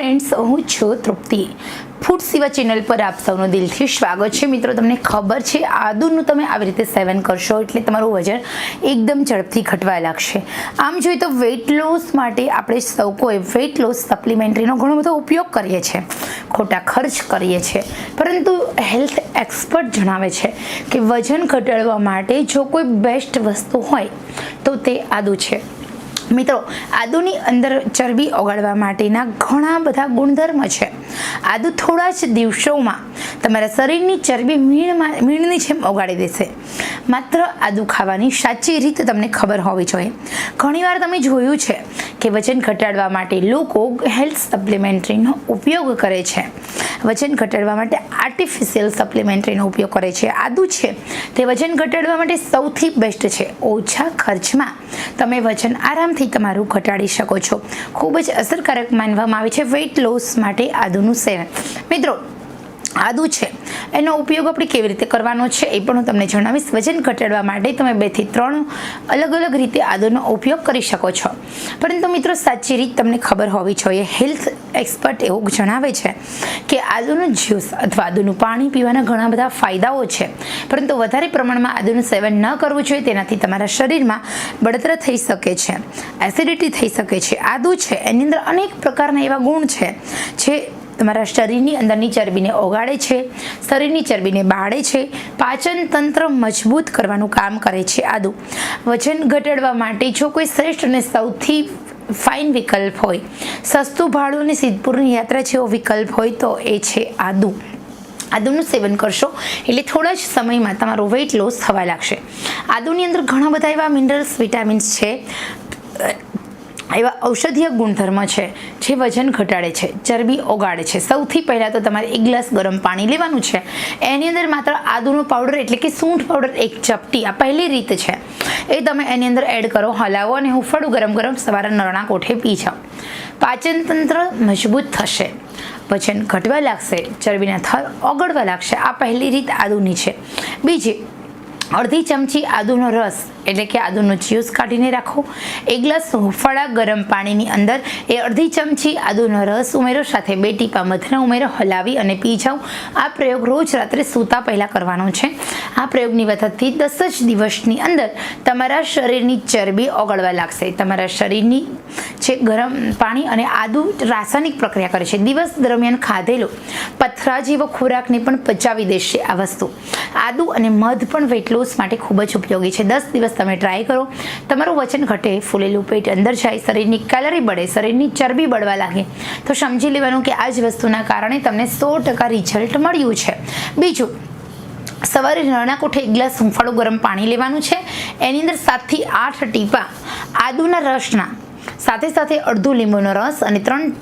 Friends હું છું તૃપ્તિ. Food સિવા channel પર આપ સૌનું દિલથી સ્વાગત છે. મિત્રો, તમને ખબર છે, આદુનું તમે આવી રીતે સેવન કરશો એટલે તમારું વજન એકદમ ઝડપથી ઘટવા લાગશે. આમ જોઈએ તો વેઇટ લોસ માટે આપણે સૌ કોઈ વેઇટ લોસ સપ્લિમેન્ટરીનો ઘણો બધો ઉપયોગ કરીએ છીએ. ખોટા ખર્ચ કરીએ છીએ. પરંતુ હેલ્થ એક્સપર્ટ જણાવે છે કે વજન ઘટાડવા માટે જો કોઈ બેસ્ટ વસ્તુ હોય, તો તે આદુ છે. મિત્રો, આદુની અંદર ચરબી ઓગાળવા માટેના ઘણા બધા ગુણધર્મ છે. આદુ થોડા જ દિવસોમાં તમારા શરીરની ચરબી મીણમાં મીણની જેમ ઓગાળી દેશે. માત્ર આદુ ખાવાની સાચી રીત તમને ખબર હોવી જોઈએ. ઘણીવાર તમે જોયું છે કે વજન ઘટાડવા માટે લોકો હેલ્થ સપ્લિમેન્ટરીનો ઉપયોગ કરે છે. વજન ઘટાડવા માટે આર્ટિફિશિયલ સપ્લિમેન્ટરીનો ઉપયોગ કરે છે. આદુ છે તે વજન ઘટાડવા માટે સૌથી બેસ્ટ છે. ઓછા ખર્ચમાં તમે વજન આરામથી તમારું ઘટાડી શકો છો. ખૂબ જ અસરકારક માનવામાં આવે છે. વેઇટ લોસ માટે આદુનું સેવન. મિત્રો આદુ છે. એનો ઉપયોગ આપણે કેવી રીતે કરવાનો છે એ પણ હું તમને જણાવીશ. વજન ઘટાડવા માટે તમે બેથી ત્રણ અલગ અલગ રીતે આદુનો ઉપયોગ કરી શકો છો. પરંતુ મિત્રો સાચી રીત તમને ખબર હોવી જોઈએ. હેલ્થ એક્સપર્ટ એવું જણાવે છે કે આદુનું જ્યુસ અથવા આદુનું પાણી પીવાના ઘણા બધા ફાયદાઓ છે. પરંતુ વધારે પ્રમાણમાં આદુનું સેવન ન કરવું જોઈએ. તેનાથી તમારા શરીરમાં બળતરા થઈ શકે છે. એસિડિટી થઈ શકે છે. આદુ છે. એની અંદર અનેક પ્રકારના એવા ગુણ છે જે તમારા શરીરની અંદરની ચરબીને ઓગાળે છે, શરીરની ચરબીને બાળે છે, પાચન તંત્ર મજબૂત કરવાનું કામ કરે છે. આદુ, વજન ઘટાડવા માટે જો કોઈ શ્રેષ્ઠ અને સૌથી ફાઇન વિકલ્પ હોય, સસ્તું ભાડું અને સિદ્ધપુરની યાત્રા જેવો વિકલ્પ હોય તો એ છે આદુ. આદુનું સેવન કરશો એટલે થોડા જ સમયમાં તમારું વેઇટ લોસ થવા લાગશે. આદુની અંદર ઘણા બધા એવા મિનરલ્સ વિટામિન્સ છે. એવા ઔષધીય ગુણધર્મ છે જે વજન ઘટાડે છે, ચરબી ઓગાળે છે. સૌથી પહેલાં તો તમારે એક ગ્લાસ ગરમ પાણી લેવાનું છે. એની અંદર માત્ર આદુનો પાવડર એટલે કે સૂંઠ પાવડર એક ચપટી, આ પહેલી રીત છે. એ તમે એની અંદર એડ કરો, હલાવો અને હુંફાળું ગરમ ગરમ સવારે નરણા કોઠે પી જાઓ. પાચન તંત્ર મજબૂત થશે. વજન ઘટવા લાગશે, ચરબીના થર ઓગળવા લાગશે. આ પહેલી રીત આદુની છે. બીજી અડધી ચમચી આદુનો રસ, એટલે કે આદુનો જ્યુસ કાઢીને રાખો. એક ગ્લાસ હુંફાળા ગરમ પાણીની અંદર, એ અડધી ચમચી આદુનો રસ ઉમેરો, સાથે બે ટીપા મધના ઉમેરો, હલાવી અને પી જાઓ. આ પ્રયોગ રોજ રાત્રે સૂતા પહેલાં કરવાનો છે. આ પ્રયોગની મદદથી દસ જ દિવસની અંદર તમારા શરીરની ચરબી ઓગળવા લાગશે. તમારા શરીરની જે ગરમ પાણી અને આદુ રાસાયણિક પ્રક્રિયા કરે છે. દિવસ દરમિયાન ખાધેલો પથરા જેવો ખોરાકને પણ પચાવી દેશે આ વસ્તુ. આદુ અને મધ પણ વેટ લોસ માટે ખૂબ જ ઉપયોગી છે. દસ દિવસ તમે ટ્રાય કરો, તમારું વજન ઘટે, ફૂલેલું પેટ અંદર જાય, શરીરની કેલરી બળે, શરીરની ચરબી બળવા લાગે, તો સમજી લેવાનું કે આ જ વસ્તુના કારણે તમને સો ટકા રિઝલ્ટ મળ્યું છે. બીજું, સવારે નરણા કોઠે એક ગ્લાસ હુંફાળું ગરમ પાણી લેવાનું છે. એની અંદર સાતથી આઠ ટીપા આદુના રસના સાથે સાથે અડધું લીંબુનો રસ અને ત્રણ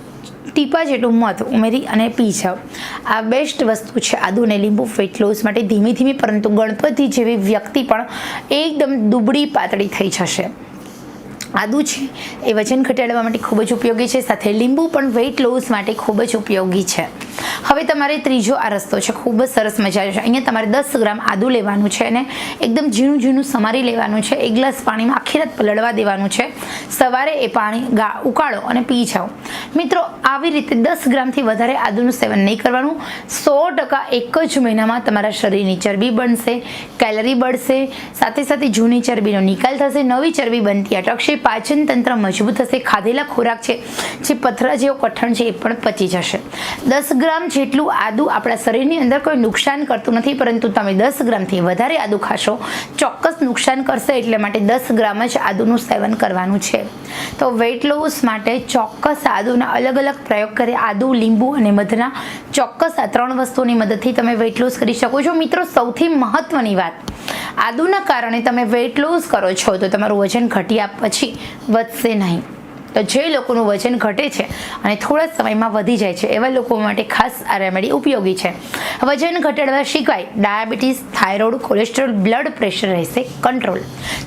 ટીપા જેટલું મધ ઉમેરી અને પી જાઓ. આ બેસ્ટ વસ્તુ છે આદુ અને લીંબુ વેટ લોસ માટે ધીમે ધીમે પરંતુ ગણપતિ જેવી વ્યક્તિ પણ એકદમ દુબળી પાતળી થઈ જશે. આદુ છે. એ વજન ઘટાડવા માટે ખૂબ જ ઉપયોગી છે. સાથે લીંબુ પણ વેઇટ લોસ માટે ખૂબ જ ઉપયોગી છે. હવે તમારે ત્રીજો આ રસ્તો છે. ખૂબ જ સરસ મજા છે. અહીંયા તમારે દસ ગ્રામ આદુ લેવાનું છે અને એકદમ ઝીણું ઝીણું સમારી લેવાનું છે. એક ગ્લાસ પાણીમાં આખી રાત પલળવા દેવાનું છે. સવારે એ પાણી ગા ઉકાળો અને પી જાઓ. મિત્રો, આવી રીતે દસ ગ્રામથી વધારે આદુનું સેવન નહીં કરવાનું. સો ટકા એક જ મહિનામાં તમારા શરીરની ચરબી બનશે, કેલરી બળશે સાથે સાથે જૂની ચરબીનો નિકાલ થશે, નવી ચરબી બનતી અટકશે પાચન તંત્ર મજબૂત હશે, ખાધેલા ખોરાક છે, જે પથરા જેવો કઠણ છે એ પણ પચી જશે. દસ ગ્રામ જેટલું આદુ આપણા શરીરની અંદર કોઈ નુકસાન કરતું નથી, પરંતુ તમે દસ ગ્રામથી વધારે આદુ ખાશો, ચોક્કસ નુકસાન કરશે એટલે માટે દસ ગ્રામ જ આદુનું સેવન કરવાનું છે. તો વેઇટ લોસ માટે ચોક્કસ આદુના અલગ અલગ પ્રયોગ કરે. આદુ, લીંબુ અને મધના ચોક્કસ આ ત્રણ વસ્તુની મદદથી તમે વેઇટ લોસ કરી શકો છો. મિત્રો, સૌથી મહત્વની વાત, આદુના કારણે તમે વેઇટ લોસ કરો છો, તો તમારું વજન ઘટ્યા વધશે નહીં. તો જે લોકોનું વજન ઘટે છે અને થોડા સમયમાં વધી જાય છે, એવા લોકો માટે ખાસ આ રેમેડી ઉપયોગી છે. વજન ઘટાડવા સિવાય diabetes, thyroid, cholesterol, blood pressure રહેશે કંટ્રોલ.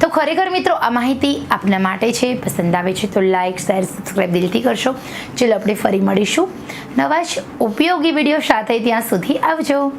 તો ખરેખર મિત્રો, આ માહિતી આપના માટે છે. પસંદ આવે છે તો લાઇક શેર સબસ્ક્રાઈબ દિલથી કરશો. ચલો આપણે ફરી મળીશું. નવા જ ઉપયોગી વીડિયો સાથે ત્યાં સુધી આવજો.